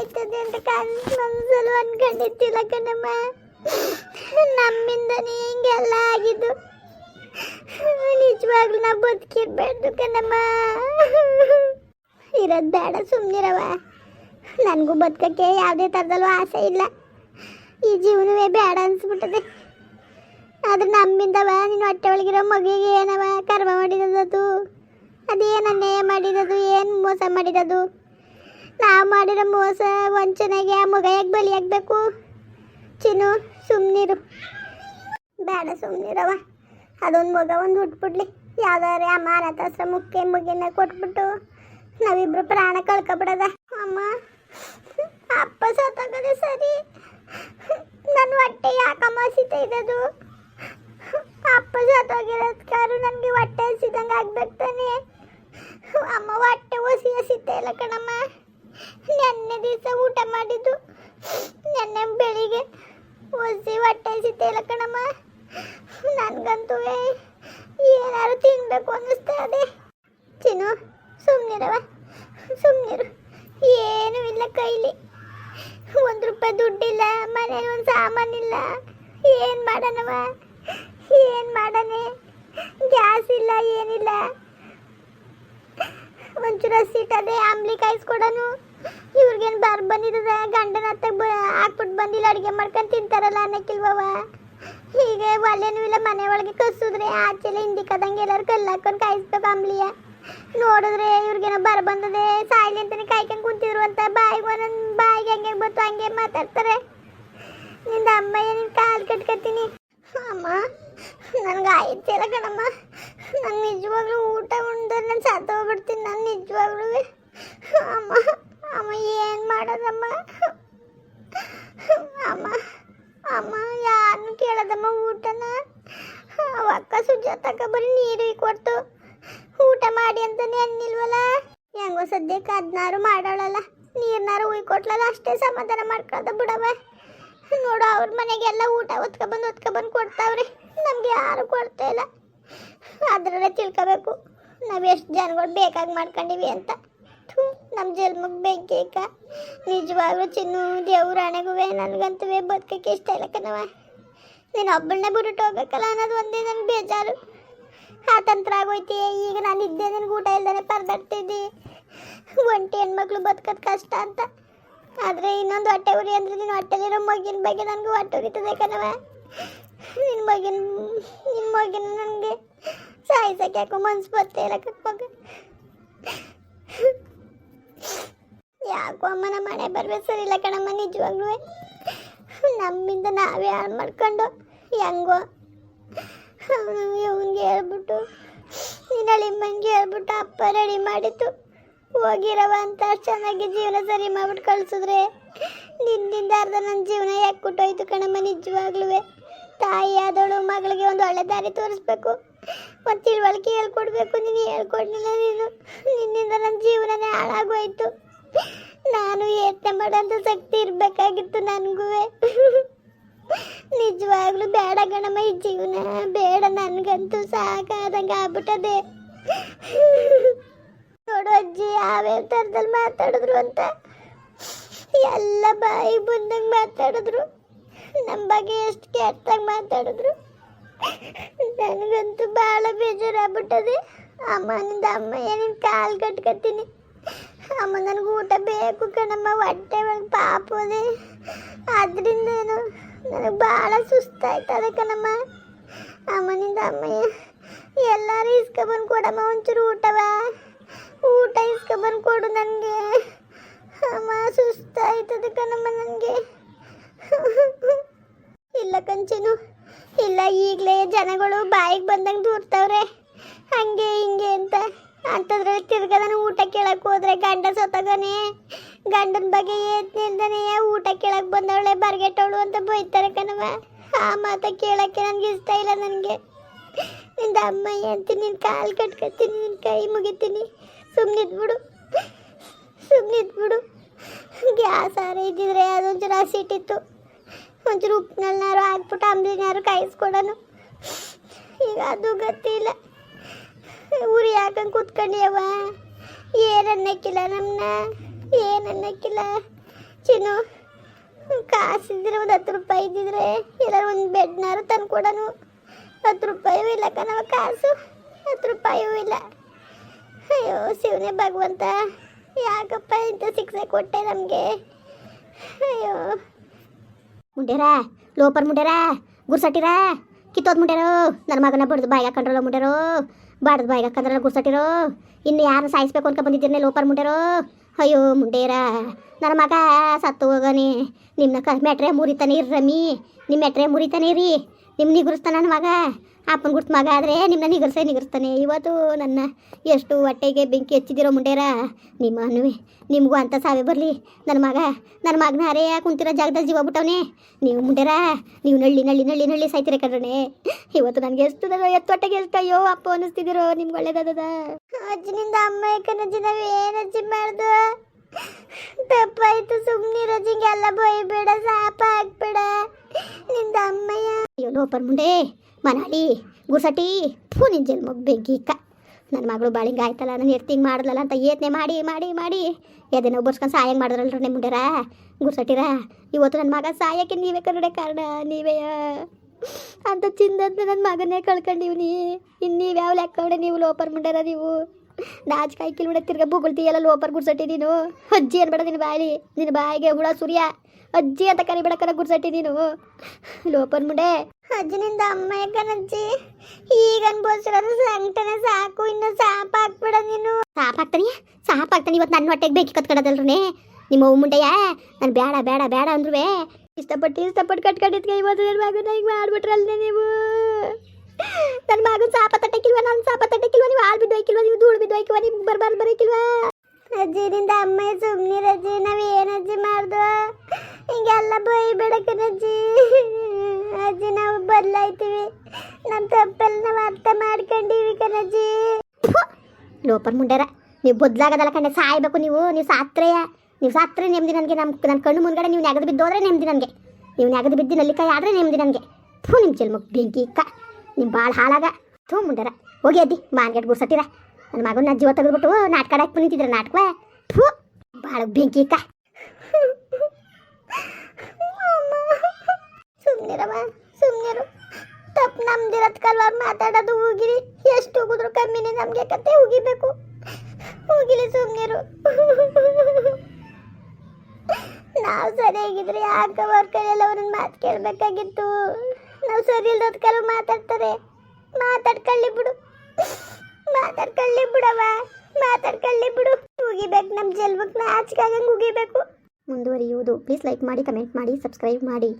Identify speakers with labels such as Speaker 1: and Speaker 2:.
Speaker 1: ಆಯ್ತದೆ ಅಂತ ಕನ್ಸಲ್ಲಿ ಅನ್ಕೊಂಡಿದ್ದಿಲ್ಲ ಕಣಮ್ಮ. ನಮ್ಮಿಂದನೇ ಹಿಂಗೆಲ್ಲ ಆಗಿದ್ದು. ನಿಜವಾಗ್ಲೂ ನಾ ಬದುಕಿರ್ಬಾರ್ದು ಕಣಮ್ಮ. ಇರೋದು ಬೇಡ ಸುಮ್ಮನಿರವ ನನಗೂ ಬದುಕಕ್ಕೆ ಯಾವುದೇ ಥರದಲ್ಲೂ ಆಸೆ ಇಲ್ಲ. ಈ ಜೀವನವೇ ಬೇಡ ಅನ್ಸ್ಬಿಟ್ಟದೆ. ಆದ್ರೆ ನಮ್ಮಿಂದವ ನಿನ್ನ ಹೊಟ್ಟೆ ಒಳಗಿರೋ ಮಗುವಿಗೆ ಏನವ ಕರ್ಮ ಮಾಡಿರೋದದು ಅದೇನು ಅನ್ಯಾಯ ಮಾಡಿದದು ಏನು ಮೋಸ ಮಾಡಿರೋದು ನಾವು ಮಾಡಿರೋ ಮೋಸ, ವಂಚನೆಗೆ ಆ ಮಗ ಯಾಕೆ ಬಲಿಯಾಗಬೇಕು. ಚಿನ್ನು ಸುಮ್ಮನಿರು ಬೇಡ ಸುಮ್ಮನಿರವ ಅದೊಂದು ಮಗ ಒಂದು ಹುಟ್ಬಿಡ್ಲಿ. ಯಾವ್ದಾರೆ ಅಮ್ಮ ಅನಾಥಾಶ್ರಮಕ್ಕೆ ಮುಗಿನ ಕೊಟ್ಬಿಟ್ಟು ನಾವಿಬ್ರು ಪ್ರಾಣ ಕಳ್ಕೊಬಿಡದ. ಅಮ್ಮ, ಅಪ್ಪ ಸತ್ತಾಗದೆ ಸರಿ. ನನ್ನ ಹೊಟ್ಟೆ ಯಾಕಮ್ಮ ಹಸಿತಾ ಇದ್ದದು ಅಪ್ಪ ಸತ್ತೋಗಿರೋದ್ಕಾರು ನನಗೆ ಹೊಟ್ಟೆ ಹಸಿದಂಗೆ ಆಗ್ಬೇಕು ತಾನೆ. ಅಮ್ಮ, ಹೊಟ್ಟೆ ಹಸಿ ಹಸಿತ ಇಲ್ಲ ಕಣಮ್ಮ. ನೆನ್ನೆ ದಿವಸ ಊಟ ಮಾಡಿದ್ದು. ನೆನ್ನೆ ಬೆಳಿಗ್ಗೆ ಒಸಿ ಹೊಟ್ಟೆ ಹಸಿತಾ ಇಲ್ಲ ಕಣಮ್ಮ. ನನಗಂತೂ ಏನಾದ್ರು ತಿನ್ಬೇಕು ಅನ್ನಿಸ್ತಾ ಇದೆ. ಚಿನ್ನು ಸುಮ್ಮನಿರವ ಸುಮ್ಮನಿರು ಏನೂ ಇಲ್ಲ ಕೈಲಿ. ಒಂದು ರೂಪಾಯಿ ದುಡ್ಡಿಲ್ಲ, ಮನೇಲಿ ಒಂದು ಸಾಮಾನಿಲ್ಲ. ಏನು ಮಾಡೋಣವ ಏನು ಮಾಡೋಣ ಗ್ಯಾಸ್ ಇಲ್ಲ, ಏನಿಲ್ಲ. ಒಂಚೂರು ಹಸಿಟ್ಟದೆ ಆಮ್ಲಿ ಕಾಯಿಸ್ಕೊಡನು. ಇವ್ರಿಗೇನು ಬಾರ್ ಬಂದಿದ್ದದ ಗಂಡನ ಹತ್ತ ಹಾಕ್ಬಿಟ್ಟು ಬಂದಿಲ್ಲ, ಅಡುಗೆ ಮಾಡ್ಕೊಂಡು ತಿಂತಾರಲ್ಲ ಅನ್ನಕ್ಕಿಲ್ವವ? ಹೀಗೆ ಒಲೆನೂ ಇಲ್ಲ, ಮನೆ ಒಳಗೆ ಕಸಿದ್ರೆ ಆಚೆಲ್ಲ ಹಿಂದಿ ಕದಂಗೆ ಎಲ್ಲರೂ ಕಲ್ಲು ಹಾಕೊಂಡು ಕಾಯಿಸ್ಬೇಕು ಅಂಬ್ಲಿಯ. ನೋಡಿದ್ರೆ ಇವ್ರಿಗೇನೋ ಬರ ಬಂದದೆ, ಸಾಯ್ಲಿ ಅಂತಾನೆ ಕಾಯ್ಕೊಂಡು ಕುಂತಿದ್ರು ಅಂತ ಬಾಯಿಗೆ ಒಂದೊಂದು ಬಾಯಿಗೆ ಹಂಗೆ ಬಂತು ಹಂಗೆ ಮಾತಾಡ್ತಾರೆ. ನಿಂದ ಅಮ್ಮ ನಿನ್ನ ಕಾಲು ಕಟ್ಕೊತೀನಿ ಅಮ್ಮ, ನನಗೆ ಆಯ್ತಿಲ್ಲ ಕಣಮ್ಮ. ನಾನು ನಿಜವಾಗ್ಲೂ ಊಟ ಉಂಡ್ರೆ ನಾನು ಸತ್ತೋಗ್ಬಿಡ್ತೀನಿ ನಾನು ನಿಜವಾಗ್ಲೂ ಅಮ್ಮ ಅಮ್ಮ ಏನು ಮಾಡೋದಮ್ಮ ಅಮ್ಮ ಅಮ್ಮ ಯಾರನ್ನು ಕೇಳದಮ್ಮ ಊಟನ ಅಕ್ಕ ಸುಜಾತಕ್ಕ ಬರೀ ನೀರು ಕೊಡ್ತು ಊಟ ಮಾಡಿ ಅಂತಾನೆ ಅನ್ನಿಲ್ವಲ್ಲ ಹೆಂಗೋ ಸದ್ಯಕ್ಕೆ ಅದನ್ನಾರು ಮಾಡೋಳಲ್ಲ. ನೀರ್ನಾರು ಹುಯ್ ಕೊಟ್ಲಲ್ಲ, ಅಷ್ಟೇ ಸಮಾಧಾನ ಮಾಡ್ಕೊಳ್ದ ಬಿಡವ ನೋಡು, ಅವ್ರ ಮನೆಗೆಲ್ಲ ಊಟ ಒತ್ಕೊಬಂದು ಒತ್ಕೊಬಂದು ಕೊಡ್ತಾವ್ರಿ. ನಮ್ಗೆ ಯಾರು ಕೊಡ್ತಾ ಇಲ್ಲ. ಅದರಲ್ಲೇ ತಿಳ್ಕೊಬೇಕು. ನಾವು ಎಷ್ಟು ಜನಗಳು ಬೇಕಾಗಿ ಮಾಡ್ಕೊಂಡಿವಿ ಅಂತ. ಥೂ ನಮ್ಮ ಜನ್ಮಕ್ಕೆ ಬೆಂಕಿ ಅಕ್ಕ ನಿಜವಾಗ್ಲೂ ಚಿನ್ನು ದೇವ್ರ ಹಣೆಗುವೆ ನನಗಂತೂ ಬದುಕಕ್ಕೆ ಇಷ್ಟ ಇಲ್ಲ ಕಣವ ನೀನು ಒಬ್ಬಳನ್ನೇ ಬಿಟ್ಟು ಹೋಗ್ಬೇಕಲ್ಲ ಅನ್ನೋದು ಒಂದೇ ನನಗೆ ಬೇಜಾರು. ಆ ತಂತ್ರ ಆಗೋಯ್ತಿ. ಈಗ ನಾನು ಇದ್ದೆ ನನಗೆ ಊಟ ಇಲ್ದೇ ಪರದಾಡ್ತಿದ್ದಿ. ಒಂಟಿ ಹೆಣ್ಮಕ್ಳು ಬದುಕೋದು ಕಷ್ಟ ಅಂತ. ಆದರೆ ಇನ್ನೊಂದು ಹೊಟ್ಟೆ ಉರಿ ಅಂದರೆ ನಿನ್ನ ಹೊಟ್ಟೆಲಿರೋ ಮಗಿನ ಬಗ್ಗೆ ನನಗೆ ಹೊಟ್ಟೆ ಉರಿತದೆ ಕಣವ ನಿನ್ನ ಮಗಿನ ನಿನ್ನ ಮಗಿನ ನನಗೆ ಸಾಯಿಸಕ್ಕೆ ಯಾಕೋ ಮನ್ಸು ಬರ್ತೇ ಇಲ್ಲ ಮಗ ಯಾಕೋ ಅಮ್ಮ ನಮ್ಮ ಮನೆ ಬರ್ಬೇಕು ಸರಿ ಇಲ್ಲ ಕಣಮ್ಮ, ನಿಜವಾಗ್ಲೂ. ನಮ್ಮಿಂದ ನಾವೇ ಹಾಳು ಮಾಡ್ಕೊಂಡು ಹೆಂಗೋ ಇವನ್ಗೆ ಹೇಳ್ಬಿಟ್ಟು ನಿನ್ನಳಿಮ್ಮಂಗೆ ಹೇಳ್ಬಿಟ್ಟು ಅಪ್ಪ ರೆಡಿ ಮಾಡಿತ್ತು ಹೋಗಿರವ ಅಂತ ಚೆನ್ನಾಗಿ ಜೀವನ ಸರಿ ಮಾಡ್ಬಿಟ್ಟು ಕಳ್ಸಿದ್ರೆ ನಿನ್ನಿಂದ ಅರ್ಧ ನನ್ನ ಜೀವನ ಯಾಕೆ ಕೊಟ್ಟೋಯ್ತು ಕಣಮ್ಮ ನಿಜವಾಗ್ಲೂ ತಾಯಿ ಆದವಳು ಮಗಳಿಗೆ ಒಂದು ಒಳ್ಳೆ ದಾರಿ ತೋರಿಸ್ಬೇಕು. ಒಂದು ತಿಳುವಳಿಕೆ ಹೇಳ್ಕೊಡ್ಬೇಕು, ನೀನು ಹೇಳ್ಕೊಡ್ಲಿಲ್ಲ ನೀನು. ನಿನ್ನಿಂದ ನನ್ನ ಜೀವನನೇ ಹಾಳಾಗೋಯ್ತು. ನಾನು ಯೋಚನೆ ಮಾಡೋಂಥ ಶಕ್ತಿ ಇರಬೇಕಾಗಿತ್ತು ನನಗೂ ನಿಜವಾಗ್ಲೂ ಬೇಡ ಗಣಮ್ಮ ಈ ಜೀವನ ಬೇಡ. ನನಗಂತೂ ಸಾಕಾದಂಗೆ ಆಗ್ಬಿಟ್ಟದೆ. ನೋಡು ಅಜ್ಜಿ, ಯಾವ್ಯಾವ ಥರದಲ್ಲಿ ಮಾತಾಡಿದ್ರು ಅಂತ? ಎಲ್ಲ ಬಾಯಿ ಬಂದಂಗೆ ಮಾತಾಡಿದ್ರು. ನಮ್ಮ ಬಗ್ಗೆ ಎಷ್ಟು ಕೆಟ್ಟಾಗಿ ಮಾತಾಡಿದ್ರು. ನನಗಂತೂ ಭಾಳ ಬೇಜಾರಾಗ್ಬಿಟ್ಟದೆ. ಅಮ್ಮನಿಂದ ಅಮ್ಮ ಏನೇನು ಕಾಲು ಕಟ್ಕೊತೀನಿ? ಅಮ್ಮ, ನನಗೆ ಊಟ ಬೇಕು ಕಣಮ್ಮ, ಹೊಟ್ಟೆ ಒಳಗೆ ಪಾಪದೆ. ಅದರಿಂದ ಏನು? ನನಗೆ ಭಾಳ ಸುಸ್ತಾಯ್ತದೆ ಕಣಮ್ಮ. ಅಮ್ಮನಿಂದ ಅಮ್ಮಯ್ಯ ಎಲ್ಲರೂ ಇಸ್ಕೊಬಂದು ಕೊಡಮ್ಮ, ಒಂಚೂರು ಊಟವ ಊಟ ಇಸ್ಕೊಬಂದು ಕೊಡು ನನಗೆ ಅಮ್ಮ ಸುಸ್ತಾಯ್ತದ ಕಣಮ್ಮ ನನಗೆ ಇಲ್ಲ ಕಂಚನು, ಇಲ್ಲ ಈಗಲೇ ಜನಗಳು ಬಾಯಿಗೆ ಬಂದಂಗೆ ದೂರ್ತವ್ರೆ. ಹಂಗೆ ಹಿಂಗೆ ಅಂತ. ಅಂಥದ್ರಲ್ಲಿ ತಿರ್ಗ ಊಟ ಕೇಳಕ್ಕೆ ಹೋದ್ರೆ ಗಂಡ ಸತ್ತೋಗನೆ ಗಂಡನ ಬಗ್ಗೆ ಏತ್ನಿಲ್ದನೆ ಊಟ ಕೇಳಕ್ಕೆ ಬಂದವಳೆ ಬರ್ಗೆಟ್ಟವಳು ಅಂತ ಬೈತಾರೆ ಕಣವ ಆ ಮಾತ ಕೇಳಕ್ಕೆ ನನಗೆ ಇಷ್ಟ ಇಲ್ಲ ನನಗೆ. ನಿಂದ ಅಮ್ಮ ಏನ್ತೀನಿ ನಿನ್ನ ಕಾಲು ಕಟ್ಕೊತೀನಿ ನಿನ್ನ ಕೈ ಮುಗಿತೀನಿ. ಸುಮ್ಮನಿದ್ಬಿಡು ಸುಮ್ಮನಿದ್ಬಿಡು ಗ್ಯಾಸ್ ಆರ ಇದ್ದಿದ್ರೆ ಅದೊಂಚೂರು ಹಸಿಟ್ಟಿತ್ತು ಒಂಚೂರು ಉಪ್ಪಿನಲ್ನಾರು ಹಾಕ್ಬಿಟ್ಟು ಅಂಬ್ಲಿನಾರು ಕಾಯಿಸ್ಕೊಡೋನು. ಈಗ ಅದು ಗೊತ್ತಿಲ್ಲ. ಉರಿ ಹಾಕಂಗೆ ಕೂತ್ಕೊಂಡಿಯವ ಏನನ್ನಕ್ಕಿಲ್ಲ ನಮ್ಮನ್ನ ಏನನ್ನಕ್ಕಿಲ್ಲ ಚಿನ್ನು, ಕಾಸಿದ್ರೆ ಒಂದು ಹತ್ತು ರೂಪಾಯಿ ಇದ್ದಿದ್ರೆ ಎಲ್ಲರೂ ಒಂದು ಬೆಡ್ನಾರು ತಂದು ಕೊಡೋನು ಹತ್ತು ರೂಪಾಯೂ ಇಲ್ಲ ಕಣವ ಕಾಸು. ಹತ್ತು ರೂಪಾಯೂ ಇಲ್ಲ. ಅಯ್ಯೋ, ಶಿವನೇ ಭಗವಂತ ಯಾಕಪ್ಪ ಇಂಥ ಶಿಕ್ಷೆ ಕೊಟ್ಟೆ ನಮಗೆ. ಅಯ್ಯೋ. ಮುಂಡ್ಯಾರ, ಲೋಪರ್ ಮುಂಡ್ಯಾರ, ಗುರ್ಸಟ್ಟಿರ, ಕಿತ್ತೋದ್ ಮುಂಡ್ಯಾರೋ ನನ್ನ ಮಗನ ಬಡ್ದು ಬಾಯಿಗೆ ಹಾಕೊಂಡ್ರಲ್ಲ ಮುಂಡ್ಯಾರೋ, ಬಾಡ್ದು ಬಾಯಿಗೆ ಹಾಕೊಂಡ್ರಲ್ಲ ಗುರ್ಸಟ್ಟಿರೋ, ಇನ್ನು ಯಾರು ಸಾಯಿಸ್ಬೇಕು ಅಂತ ಬಂದಿದ್ದೀರನೇ ಲೋಪರ್ ಮುಂಡ್ಯಾರೋ? ಅಯ್ಯೋ ಮುಂಡೇರ ನನ್ನ ಮಗ ಸತ್ತು ಹೋಗನಿ ನಿಮ್ಮನ್ನ ಕ ಮೆಟ್ರೆ ಮುರಿತಾನೆ ರಮಿ ನಿಮ್ಮ ಮೆಟ್ರೆ ಮುರಿತಾನೆ ಇರಿ ನಿಮ್ಮ ನಿಗುರಿಸ್ತಾನೆ ನನ್ನ ಮಗ? ಅಪ್ಪನ ಗುರ್ತು ಮಗ ಆದರೆ ನಿಮ್ಮನ್ನ ನಿಗರ್ಸೇ ನಿಗರ್ಸ್ತಾನೆ. ಇವತ್ತು ನನ್ನ ಎಷ್ಟು ಹೊಟ್ಟೆಗೆ ಬೆಂಕಿ ಹಚ್ಚಿದಿರೋ ಮುಂಡೇರ? ನಿಮ್ಮ ನಿಮಗೂ ಅಂತ ಸಾವೇ ಬರಲಿ. ನನ್ನ ಮಗ ನನ್ನ ಮಗನ ಅರೇ ಕುಂತಿರೋ ಜಾಗದಲ್ಲಿ ಜೀವ ಬಿಟ್ಟವನೆ. ನೀವು ಮುಂಡೇರ, ನೀವು ನಳ್ಳಿ ನಳ್ಳಿ ನಳ್ಳಿ ನಳ್ಳಿ ಸಾಯ್ತಿರ ಕಣ್ರನೆ ಇವತ್ತು ನನಗೆ ಎಷ್ಟು ಎತ್ತು ಹೊಟ್ಟೆಗೆ ಎಷ್ಟು ಅಯ್ಯೋ ಅಪ್ಪ ಅನ್ನಿಸ್ತಿದ್ದೀರೋ ನಿಮ್ಗೆ ಒಳ್ಳೇದದ ಅಜ್ಜಿನಿಂದ ಅಮ್ಮ ಕಣಜ್ಜಿ ನಾವು ಏನಜ್ಜಿ ಮಾಡ್ದು? ತಪ್ಪಾಯ್ತು ಸುಮ್ಮನಿರೋ ಜಿಂಗೆಲ್ಲ ಬೈಬೇಡ ಸಾಪ ಹಾಕ್ಬೇಡ ನಿಂದ ಅಮ್ಮಯ್ಯ ಲೋಪರ್ ಮುಂಡೆ ಮನಾಲಿ ಗುರ್ಸಟಿ, ಫೂ, ನಿನ್ ಜನ್ಮಗ್ ಬೆಂಕಿ ಇಕ್ಕ ನನ್ನ ಮಗಳು ಬಾಳಿಂಗ ಆಯ್ತಲ್ಲ, ನಾನು ಎರ್ತಿಂಗ್ ಮಾಡಿದ್ಲಲ್ಲ ಅಂತ ಏತ್ನೆ ಮಾಡಿ ಮಾಡಿ ಮಾಡಿ. ಎದೆನೋ ಬರ್ಸ್ಕೊಂಡು ಸಾಯಂಗ್ ಮಾಡಿದ್ರಲ್ರ ನಿಮ್ಮ ಮುಂಡೆರ ಗುರ್ಸಟ್ಟಿರ ಇವತ್ತು ನನ್ನ ಮಗ ಸಾಯಕ್ಕೆ ನೀವೇ ಕನ್ನಡ ಕಾರಣ, ನೀವೇ ಅಂತ ಚಿಂದಂತ ನನ್ನ ಮಗನೇ ಕಳ್ಕೊಂಡಿವ್ನಿ ಇನ್ನು ನೀವು ಯಾವ ಲೆಕ್ಕ ನೀವು ಲೋಪರ್ ಮುಂಡೆರ ನೀವು. ನಾಚ್ಕಾಯಿ ಕಿಲ್ಬಿಡ ತಿರ್ಗ ಬುಗುಳ್ತೀಯಲ್ಲ ಲೋಪರ್ ಗುಡ್ಸಟ್ಟಿ ನೀನು. ಅಜ್ಜಿ ಅನ್ಬೇಡ ನಿನ್ನ ಬಾಯಿ ನಿನ್ನ ಬಾಯಿಗೆ ಹುಳ ಸೂರ್ಯ. ಅಜ್ಜಿ ಅಂತ ಕರಿಬೇಡಕ್ಕನ ಗುರ್ಸಟ್ಟಿ ನೀನು. ಲೋಪನ್ ಮುಂಡೆ. ಅಜ್ಜಿನಿಂದ ಅಮ್ಮ ಯಾಕನಜ್ಜಿ ಈಗ ಅನ್ಬೋಸ್ಕೊಳ್ಳೋದು ಸಂಕಟನೆ ಸಾಕು ಇನ್ನು ಸಾಪ ಹಾಕ್ಬೇಡ ನೀನು. ಸಾಪ್ ಹಾಕ್ತಾನೆ ಸಾಪ ಹಾಕ್ತಾನೆ ಇವತ್ತು ನನ್ನ ಹೊಟ್ಟೆಗೆ ಬೇಕಿ ಕತ್ಕೊಡೋದಲ್ರೇ ನಿಮ್ಮ ಅವು ಮುಂಡೆಯ? ನಾನು ಬೇಡ ಬೇಡ ಬೇಡ ಅಂದ್ರೂ ಇಷ್ಟಪಟ್ಟು ಇಷ್ಟಪಟ್ಟು ಕಟ್ಕೊಂಡಿದ್ಕೆ ಇವತ್ತು ನನ್ನ ಮಗನ ಈಗ ಮಾಡ್ಬಿಟ್ರಲ್ನೇ ನೀವು. ನನ್ನ ಮಗನ ಸಾಪ ತಟ್ಟಕ್ಕಿಲ್ವಾ? ನನ್ನ ಸಾಪ ತಟ್ಟಕ್ಕಿಲ್ವಾ? ನೀವು ಹಾಳು ಬಿದ್ದು ಹೋಯ್ಕಿಲ್ವಾ ನೀವು ಧೂಳು ಬಿದ್ದು ಹೋಯ್ಕಿಲ್ವಾ ನಿಮ್ಗೆ ಬರ್ಬಾರ್ದು ಬರೋಕ್ಕಿಲ್ವಾ ಅಜ್ಜಿನಿಂದ ಅಮ್ಮ ಸುಮ್ನಿ ರಜಿ ನಾವು ಏನು ಅಜ್ಜಿ ಮಾಡ್ದು? ಹಿಂಗೆಲ್ಲ ಬೈ ಬಿಡಕ ನಜ್ಜಿ ಅಜ್ಜಿ ನಾವು ಬದಲಾಯ್ತೀವಿ. ನಮ್ಮ ತಪ್ಪಲ್ಲಿ ನಾವು ಅರ್ಥ ಮಾಡ್ಕೊಂಡಿವಿ ಕಣಜ್ಜಿ ಲೋಪರ್ ಮುಂಡ್ಯಾರ ನೀವು ಬದಲಾಗದಲ್ಲ ಕಣೆ, ಸಾಯ್ಬೇಕು ನೀವು. ನೀವು ಸಾತ್ರೆಯ, ನೀವು ಸಾತ್ರೆ ನೆಮ್ಮದಿ ನನಗೆ ನಮ್ಮ ನನ್ನ ಕಣ್ಣು ಮುಂದ್ಗಡೆ ನೀವು ನೆಗದು ಬಿದ್ದೋದ್ರೆ ನೆಮ್ಮದಿ ನನಗೆ. ನೀವು ನೆಗದು ಬಿದ್ದು ನಲ್ಲಿಕಾಯಿ ಆದ್ರೆ ನೆಮ್ಮದಿ ನನಗೆ. ಥೂ ನಿಮ್ಮ ಚೆಲ್ಮಕ್ ಬೆಂಕಿ ಇಕ್ಕ. ನಿಮ್ಮ ಭಾಳ ಹಾಳಾಗ. ಥೂ, ಮುಂಡಾರ. ಹೋಗಿ ಅದ್ದಿ ಮಾರ್ಕೆಟ್ ಗುರ್ಸಟ್ಟಿರ ನನ್ನ ಮಗನ ಜೀವ ತೆಗೆದ್ಬಿಟ್ಟು ನಾಟಕ ಆಡಕ್ಕೆ ನಿಂತಿದ್ರ ನಾಟಕ ಥೂ ಭಾಳ ಬೆಂಕಿ ಕ ಸುಮ್ಮನಿರವ ಸುಮ್ಮನಿರು ತಪ್ಪು ನಮ್ದಿರತ್ ಕಲ್ವಾರ್ ಮಾತಾಡೋದು ಹೋಗಿರಿ ಎಷ್ಟು ಹೋಗಿದ್ರು ಕಮ್ಮಿನೇ ನಮಗೆ ಕತೆ ಹೋಗಿಬೇಕು ಹೋಗಿಲಿ ಸುಮ್ಮನಿರು ನಾವು ಸರಿಯಾಗಿದ್ರೆ ಯಾಕೆ ಅವ್ರ ಕೈಯಲ್ಲಿ ಅವ್ರನ್ನ ಮಾತು ಕೇಳಬೇಕಾಗಿತ್ತು. ನಾವು ಸರಿ ಇಲ್ದದ ಕೆಲವು ಮಾತಾಡ್ತಾರೆ. ಮಾತಾಡ್ಕೊಳ್ಳಿ ಬಿಡು. ಮಾತಾಡ್ಕೊಳ್ಳಿ ಬಿಡವ ಮಾತಾಡ್ಕೊಳ್ಳಿ ಬಿಡು. ಉಗಿಬೇಕು ನಮ್ಮ ಜಲ್ಬಕ್ಕೆ ನಾಚಿಕಾಗಂಗೆ ಉಗಿಬೇಕು ಮುಂದುವರಿಯುವುದು. ಪ್ಲೀಸ್ ಲೈಕ್ ಮಾಡಿ ಕಮೆಂಟ್ ಮಾಡಿ ಸಬ್ಸ್ಕ್ರೈಬ್ ಮಾಡಿ.